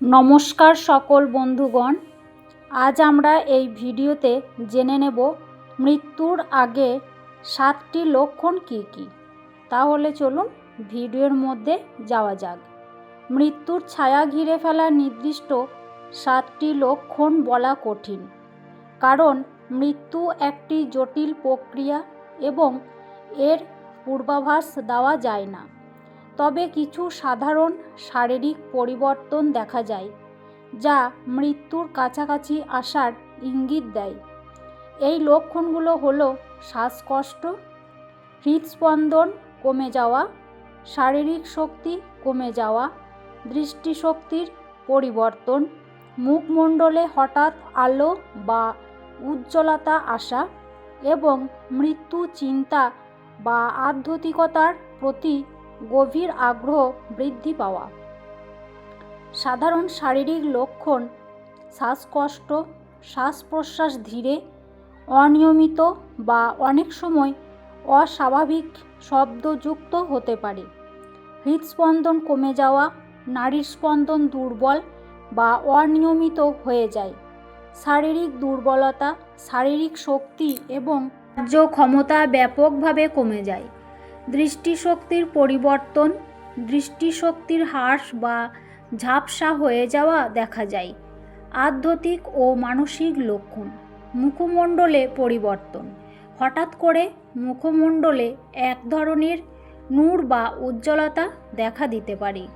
নমস্কার সকল বন্ধুগণ। আজ আমরা এই ভিডিওতে জেনে নেব মৃত্যুর আগে সাতটি লক্ষণ কী কী। তাহলে চলুন ভিডিওর মধ্যে যাওয়া যাক। মৃত্যুর ছায়া ঘিরে ফেলা নির্দিষ্ট সাতটি লক্ষণ বলা কঠিন। কারণ মৃত্যু একটি জটিল প্রক্রিয়া এবং এর পূর্বাভাস দেওয়া যায় না। তবে কিছু সাধারণ শারীরিক পরিবর্তন দেখা যায়, যা মৃত্যুর কাছাকাছি আসার ইঙ্গিত দেয়। এই লক্ষণগুলো হলো শ্বাসকষ্ট, হৃদস্পন্দন কমে যাওয়া, শারীরিক শক্তি কমে যাওয়া, দৃষ্টিশক্তির পরিবর্তন, মুখমণ্ডলে হঠাৎ আলো বা উজ্জ্বলতা আসা এবং মৃত্যু চিন্তা বা আধ্যাত্মিকতার প্রতি গভীর আগ্রহ বৃদ্ধি পাওয়া। সাধারণ শারীরিক লক্ষণ শ্বাসকষ্ট শ্বাস প্রশ্বাস ধীরে, অনিয়মিত বা অনেক সময় অস্বাভাবিক শব্দযুক্ত হতে পারে। হৃদস্পন্দন কমে যাওয়া, নারীর স্পন্দন দুর্বল বা অনিয়মিত হয়ে যায়। শারীরিক দুর্বলতা, শারীরিক শক্তি এবং কার্য ক্ষমতা ব্যাপকভাবে কমে যায়। দৃষ্টিশক্তির পরিবর্তন, দৃষ্টিশক্তির হ্রাস বা ঝাপসা হয়ে যাওয়া দেখা যায়। আধ্যাত্মিক ও মানসিক লক্ষণ, মুখমণ্ডলে পরিবর্তন। হঠাৎ করে মুখমণ্ডলে এক ধরনের নূর বা উজ্জ্বলতা দেখা দিতে পারে।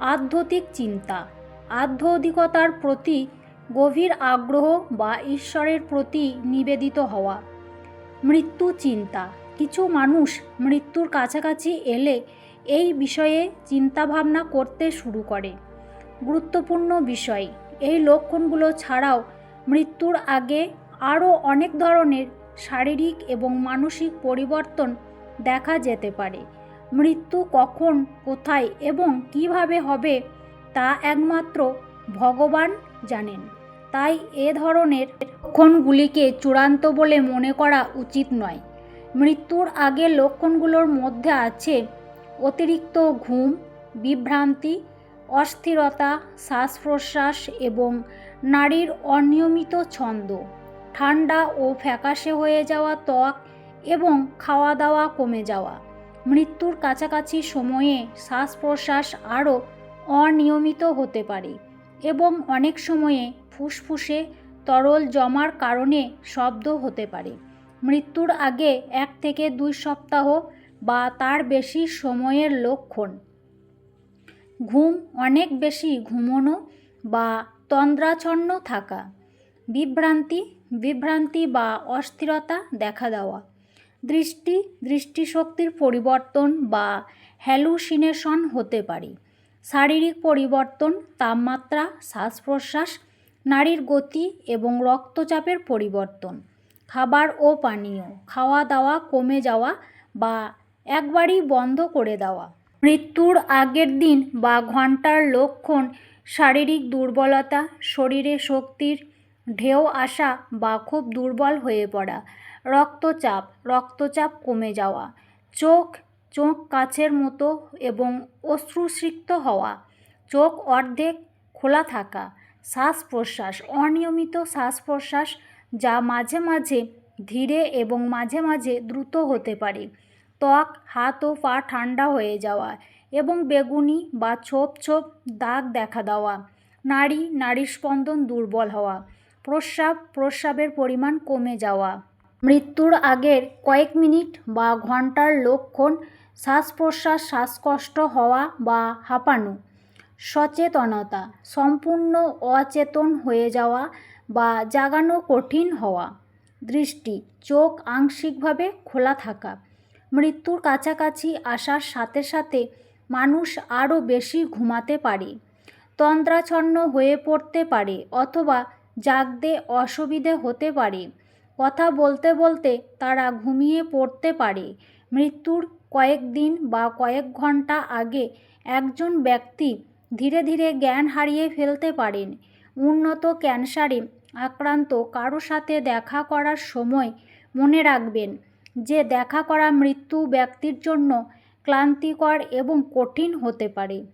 আধ্যাত্মিক চিন্তা, আধ্যাত্মিকতার প্রতি গভীর আগ্রহ বা ঈশ্বরের প্রতি নিবেদিত হওয়া। মৃত্যু চিন্তা কিছু মানুষ মৃত্যুর কাছাকাছি এলে এই বিষয়ে চিন্তাভাবনা করতে শুরু করে। গুরুত্বপূর্ণ বিষয়, এই লক্ষণগুলো ছাড়াও মৃত্যুর আগে আরও অনেক ধরনের শারীরিক এবং মানসিক পরিবর্তন দেখা যেতে পারে। মৃত্যু কখন, কোথায় এবং কীভাবে হবে তা একমাত্র ভগবান জানেন। তাই এ ধরনের লক্ষণগুলিকে চূড়ান্ত বলে মনে করা উচিত নয়। মৃত্যুর আগে লক্ষণগুলোর মধ্যে আছে অতিরিক্ত ঘুম, বিভ্রান্তি, অস্থিরতা শ্বাস প্রশ্বাস এবং নারীর অনিয়মিত ছন্দ, ঠান্ডা ও ফ্যাকাশে হয়ে যাওয়া ত্বক এবং খাওয়া দাওয়া কমে যাওয়া। মৃত্যুর কাছাকাছি সময়ে শ্বাস প্রশ্বাস আরও অনিয়মিত হতে পারে এবং অনেক সময়ে ফুসফুসে তরল জমার কারণে শব্দ হতে পারে। মৃত্যুর আগে এক থেকে দুই সপ্তাহ বা তার বেশি সময়ের লক্ষণ। ঘুম অনেক বেশি ঘুমোনো বা তন্দ্রাচ্ছন্ন থাকা। বিভ্রান্তি বিভ্রান্তি বা অস্থিরতা দেখা দেওয়া। দৃষ্টি, দৃষ্টিশক্তির পরিবর্তন বা হ্যালুসিনেশন হতে পারে। শারীরিক পরিবর্তন, তাপমাত্রা শ্বাস প্রশ্বাস নারীর গতি এবং রক্তচাপের পরিবর্তন। খাবার ও পানীয় খাওয়া দাওয়া কমে যাওয়া বা একবারই বন্ধ করে দেওয়া। মৃত্যুর আগের দিন বা ঘণ্টার লক্ষণ, শারীরিক দুর্বলতা, শরীরে শক্তির ঢেউ আসা বা খুব দুর্বল হয়ে পড়া, রক্তচাপ রক্তচাপ কমে যাওয়া, চোখ চোখ কাছের মতো এবং অশ্রুসিক্ত হওয়া, চোখ অর্ধেক খোলা থাকা শ্বাস প্রশ্বাস অনিয়মিত শ্বাস প্রশ্বাস যা মাঝে মাঝে ধীরে এবং মাঝে মাঝে দ্রুত হতে পারে। ত্বক, হাত ও পা ঠান্ডা হয়ে যাওয়া এবং বেগুনি বা ছোপ ছোপ দাগ দেখা দেওয়া। নারী নারীর স্পন্দন দুর্বল হওয়া। প্রস্রাব, প্রস্রাবের পরিমাণ কমে যাওয়া। মৃত্যুর আগের কয়েক মিনিট বা ঘণ্টার লক্ষণ শ্বাস প্রশ্বাস শ্বাসকষ্ট হওয়া বা হাঁপানো। সচেতনতা, সম্পূর্ণ অচেতন হয়ে যাওয়া বা জাগানো কঠিন হওয়া। দৃষ্টি, চোখ আংশিকভাবে খোলা থাকা। মৃত্যুর কাছাকাছি আসার সাথে সাথে মানুষ আরও বেশি ঘুমাতে পারে, তন্দ্রাচ্ছন্ন হয়ে পড়তে পারে অথবা জাগতে অসুবিধে হতে পারে। কথা বলতে বলতে তারা ঘুমিয়ে পড়তে পারে। মৃত্যুর কয়েকদিন বা কয়েক ঘণ্টা আগে একজন ব্যক্তি ধীরে ধীরে জ্ঞান হারিয়ে ফেলতে পারেন। উন্নত ক্যান্সারে আক্রান্ত কারও সাথে দেখা করার সময় মনে রাখবেন যে দেখা করা মৃত্যু ব্যক্তির জন্য ক্লান্তিকর এবং কঠিন হতে পারে।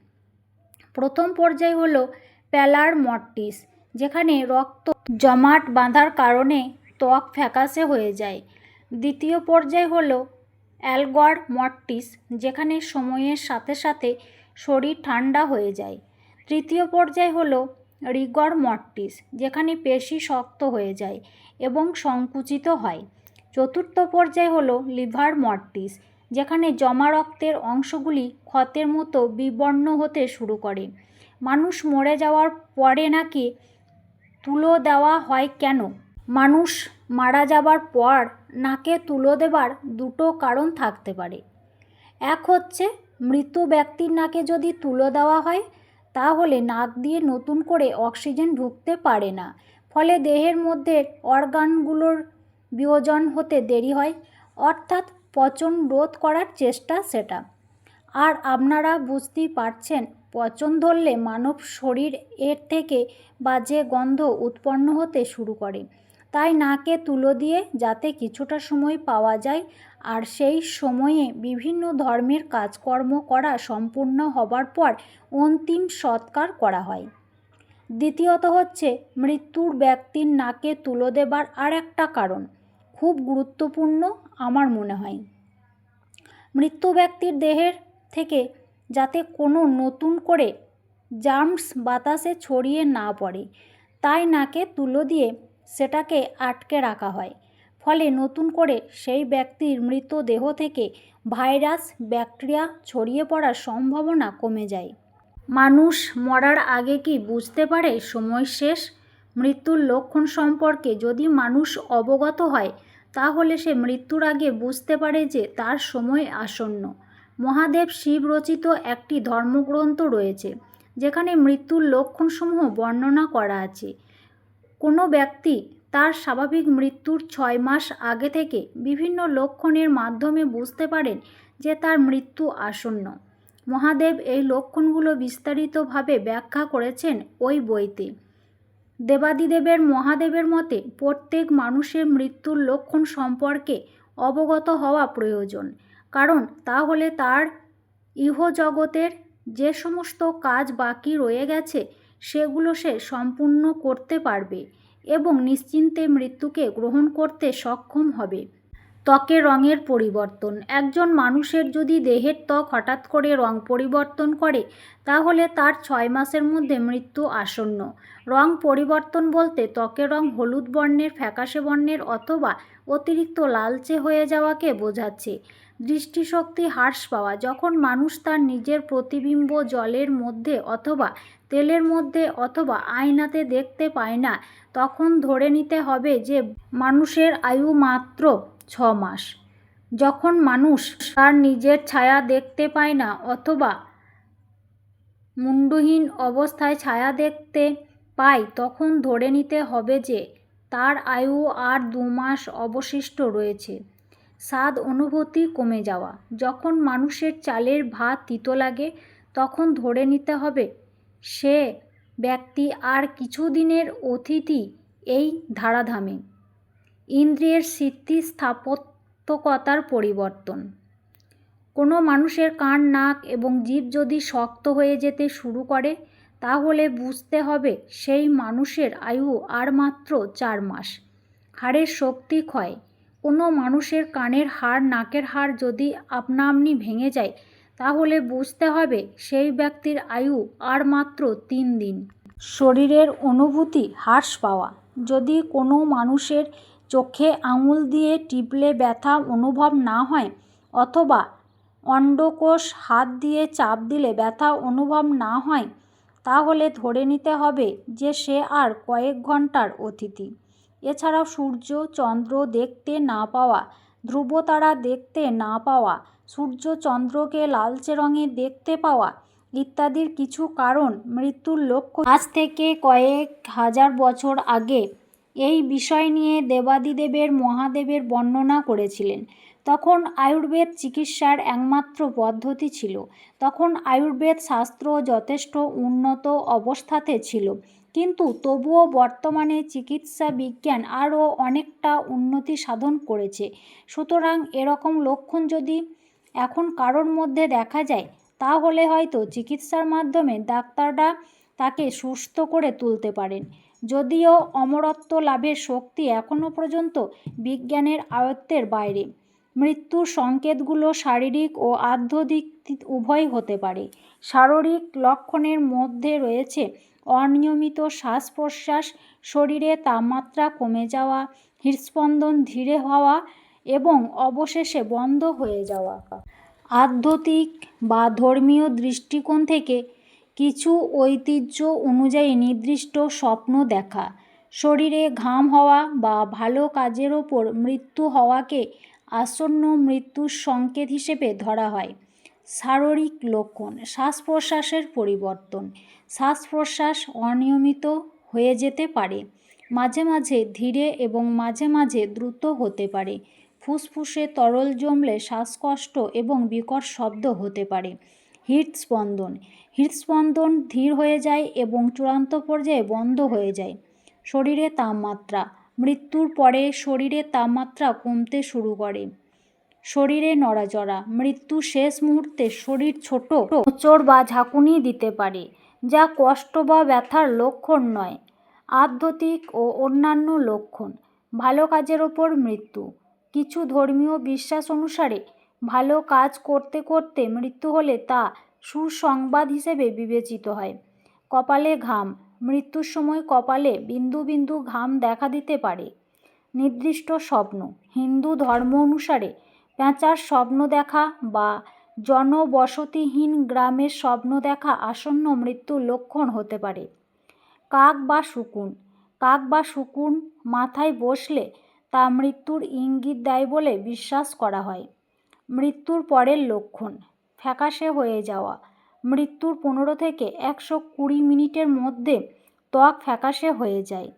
প্রথম পর্যায় হলো প্যালার মর্টিস যেখানে রক্ত জমাট বাঁধার কারণে ত্বক ফ্যাকাশে হয়ে যায়। দ্বিতীয় পর্যায় হলো অ্যালগর মর্টিস যেখানে সময়ের সাথে সাথে শরীর ঠান্ডা হয়ে যায়। তৃতীয় পর্যায় হলো রিগর মর্টিস যেখানে পেশি শক্ত হয়ে যায় এবং সংকুচিত হয়। চতুর্থ পর্যায় হলো লিভার মর্টিস যেখানে জমা রক্তের অংশগুলি ক্ষতের মতো বিবর্ণ হতে শুরু করে। মানুষ মরে যাওয়ার পরে নাকি তুলো দেওয়া হয় কেন? মানুষ মারা যাবার পর নাকে তুলো দেবার দুটো কারণ থাকতে পারে। এক হচ্ছে, মৃত ব্যক্তির নাকে যদি তুলো দেওয়া হয় তাহলে নাক দিয়ে নতুন করে অক্সিজেন ঢুকতে পারে না। ফলে দেহের মধ্যে অর্গানগুলোর বিয়োজন হতে দেরি হয়, অর্থাৎ পচন রোধ করার চেষ্টা সেটা। আর আপনারা বুঝতেই পারছেন, পচন ধরলে মানব শরীর এর থেকে বাজে গন্ধ উৎপন্ন হতে শুরু করে। তাই নাকে তুলো দিয়ে যাতে কিছুটা সময় পাওয়া যায় আর সেই সময়ে বিভিন্ন ধর্মের কাজকর্ম করা সম্পূর্ণ হবার পর অন্তিম সৎকার করা হয়। দ্বিতীয়ত হচ্ছে মৃত্যুর ব্যক্তির নাকে তুলো দেবার আর একটা কারণ, খুব গুরুত্বপূর্ণ আমার মনে হয়। মৃত্যু ব্যক্তির দেহের থেকে যাতে কোনো নতুন করে জার্মস বাতাসে ছড়িয়ে না পড়ে, তাই নাকে তুলো দিয়ে সেটাকে আটকে রাখা হয়। ফলে নতুন করে সেই ব্যক্তির মৃতদেহ থেকে ভাইরাস, ব্যাকটেরিয়া ছড়িয়ে পড়ার সম্ভাবনা কমে যায়। মানুষ মরার আগে কি বুঝতে পারে সময় শেষ? মৃত্যুর লক্ষণ সম্পর্কে যদি মানুষ অবগত হয়, তাহলে সে মৃত্যুর আগে বুঝতে পারে যে তার সময় আসন্ন। মহাদেব শিব রচিত একটি ধর্মগ্রন্থ রয়েছে, যেখানে মৃত্যুর লক্ষণসমূহ বর্ণনা করা আছে। কোনো ব্যক্তি তার স্বাভাবিক মৃত্যুর ছয় মাস আগে থেকে বিভিন্ন লক্ষণের মাধ্যমে বুঝতে পারেন যে তার মৃত্যু আসন্ন। মহাদেব এই লক্ষণগুলো বিস্তারিতভাবে ব্যাখ্যা করেছেন ওই বইতে। দেবাদিদেবের মহাদেবের মতে, প্রত্যেক মানুষের মৃত্যুর লক্ষণ সম্পর্কে অবগত হওয়া প্রয়োজন। কারণ তাহলে তার ইহজগতের যে সমস্ত কাজ বাকি রয়ে গেছে, সেগুলো সে সম্পূর্ণ করতে পারবে। এবং নিশ্চিন্তে মৃত্যুকে গ্রহণ করতে সক্ষম হবে। ত্বকের রঙের পরিবর্তন। একজন মানুষের যদি দেহের ত্বক হঠাৎ করে রং পরিবর্তন করে, তাহলে তার ছয় মাসের মধ্যে মৃত্যু আসন্ন। রং পরিবর্তন বলতে ত্বকের রং হলুদ বর্ণের, ফ্যাকাশে বর্ণের অথবা অতিরিক্ত লালচে হয়ে যাওয়াকে বোঝাচ্ছে। দৃষ্টিশক্তি হ্রাস পাওয়া। যখন মানুষ তার নিজের প্রতিবিম্ব জলের মধ্যে অথবা তেলের মধ্যে অথবা আয়নাতে দেখতে পায় না, তখন ধরে নিতে হবে যে মানুষের আয়ু মাত্র ছ মাস। যখন মানুষ তার নিজের ছায়া দেখতে পায় না অথবা মুন্ডহীন অবস্থায় ছায়া দেখতে পায়, তখন ধরে নিতে হবে যে তার আয়ু আর দু মাস অবশিষ্ট রয়েছে। স্বাদ অনুভূতি কমে যাওয়া। যখন মানুষের চালের ভাত তিতো লাগে, তখন ধরে নিতে হবে সে ব্যক্তি আর কিছুদিনের অতিথি এই ধারাধামে। ইন্দ্রিয়ের স্থিতিস্থাপত্যকতার পরিবর্তন। কোনো মানুষের কান, নাক এবং জীব যদি শক্ত হয়ে যেতে শুরু করে, তাহলে বুঝতে হবে সেই মানুষের আয়ু আর মাত্র চার মাস। হাড়ের শক্তি ক্ষয়। কোনো মানুষের কানের হাড়, নাকের হাড় যদি আপনা আপনি ভেঙে যায় তাহলে বুঝতে হবে সেই ব্যক্তির আয়ু আর মাত্র তিন দিন। শরীরের অনুভূতি হ্রাস পাওয়া। যদি কোনো মানুষের চোখে আঙুল দিয়ে টিপলে ব্যথা অনুভব না হয় অথবা অন্ডকোষ হাত দিয়ে চাপ দিলে ব্যথা অনুভব না হয়, তাহলে ধরে নিতে হবে যে সে আর কয়েক ঘণ্টার অতিথি। এছাড়াও সূর্য, চন্দ্র দেখতে না পাওয়া, ধ্রুবতারা দেখতে না পাওয়া সূর্য চন্দ্রকে লালচে রঙে দেখতে পাওয়া ইত্যাদির কিছু কারণ মৃত্যুর লক্ষ্য। আজ থেকে কয়েক হাজার বছর আগে এই বিষয় নিয়ে দেবাদিদেবের মহাদেবের বর্ণনা করেছিলেন। তখন আয়ুর্বেদ চিকিৎসার একমাত্র পদ্ধতি ছিল। তখন আয়ুর্বেদ শাস্ত্র যথেষ্ট উন্নত অবস্থাতে ছিল। কিন্তু তবুও বর্তমানে চিকিৎসা বিজ্ঞান আরও অনেকটা উন্নতি সাধন করেছে। সুতরাং এরকম লক্ষণ যদি এখন কারোর মধ্যে দেখা যায়, তাহলে হয়তো চিকিৎসার মাধ্যমে ডাক্তাররা তাকে সুস্থ করে তুলতে পারেন। যদিও অমরত্ব লাভের শক্তি এখনও পর্যন্ত বিজ্ঞানের আয়ত্তের বাইরে। মৃত্যুর সংকেতগুলো শারীরিক ও আধ্যাত্মিক উভয় হতে পারে। শারীরিক লক্ষণের মধ্যে রয়েছে অনিয়মিত শ্বাস প্রশ্বাস শরীরে তাপমাত্রা কমে যাওয়া, হৃদস্পন্দন ধীরে হওয়া এবং অবশেষে বন্ধ হয়ে যাওয়া আধ্যাত্মিক বা ধর্মীয় দৃষ্টিকোণ থেকে কিছু ঐতিহ্য অনুযায়ী নির্দিষ্ট স্বপ্ন দেখা, শরীরে ঘাম হওয়া বা ভালো কাজের ওপর মৃত্যু হওয়াকে আসন্ন মৃত্যুর সংকেত হিসেবে ধরা হয়। শারীরিক লক্ষণ শ্বাস প্রশ্বাসের পরিবর্তন শ্বাস প্রশ্বাস অনিয়মিত হয়ে যেতে পারে, মাঝে মাঝে ধীরে এবং মাঝে মাঝে দ্রুত হতে পারে। ফুসফুসে তরল জমলে শ্বাসকষ্ট এবং বিকট শব্দ হতে পারে। হৃদস্পন্দন হৃদস্পন্দন ধীর হয়ে যায় এবং চূড়ান্ত পর্যায়ে বন্ধ হয়ে যায়। শরীরে তাপমাত্রা। মৃত্যুর পরে শরীরে তাপমাত্রা কমতে শুরু করে। শরীরে নড়াচড়া। মৃত্যু শেষ মুহূর্তে শরীর ছোট চোর বা ঝাঁকুনি দিতে পারে, যা কষ্ট বা ব্যথার লক্ষণ নয়। আধ্যাত্মিক ও অন্যান্য লক্ষণ। ভালো কাজের ওপর মৃত্যু। কিছু ধর্মীয় বিশ্বাস অনুসারে ভালো কাজ করতে করতে মৃত্যু হলে তা সুসংবাদ হিসেবে বিবেচিত হয়। কপালে ঘাম, মৃত্যুর সময় কপালে বিন্দু বিন্দু ঘাম দেখা দিতে পারে। নির্দিষ্ট স্বপ্ন, হিন্দু ধর্ম অনুসারে পেঁচার স্বপ্ন দেখা বা জনবসতিহীন গ্রামের স্বপ্ন দেখা আসন্ন মৃত্যুর লক্ষণ হতে পারে। কাক বা শকুন, কাক বা শকুন মাথায় বসলে তা মৃত্যুর ইঙ্গিত দেয় বলে বিশ্বাস করা হয়। মৃত্যুর পরের লক্ষণ, ফ্যাকাশে হয়ে যাওয়া। মৃত্যুর পনেরো থেকে একশো কুড়ি মিনিটের মধ্যে ত্বক ফ্যাকাশে হয়ে যায়।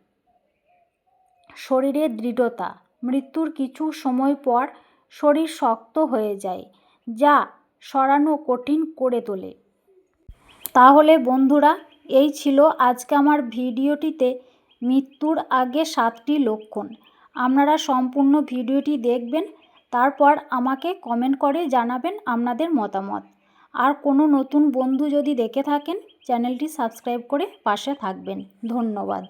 শরীরের দৃঢ়তা, মৃত্যুর কিছু সময় পর শরীর শক্ত হয়ে যায়, যা সরানো কঠিন করে তোলে। তাহলে বন্ধুরা, এই ছিল আজকে আমার ভিডিওটিতে মৃত্যুর আগে সাতটি লক্ষণ। আপনারা সম্পূর্ণ ভিডিওটি দেখবেন, তারপর আমাকে কমেন্ট করে জানাবেন আপনাদের মতামত। আর কোনো নতুন বন্ধু যদি দেখে থাকেন, চ্যানেলটি সাবস্ক্রাইব করে পাশে থাকবেন। ধন্যবাদ।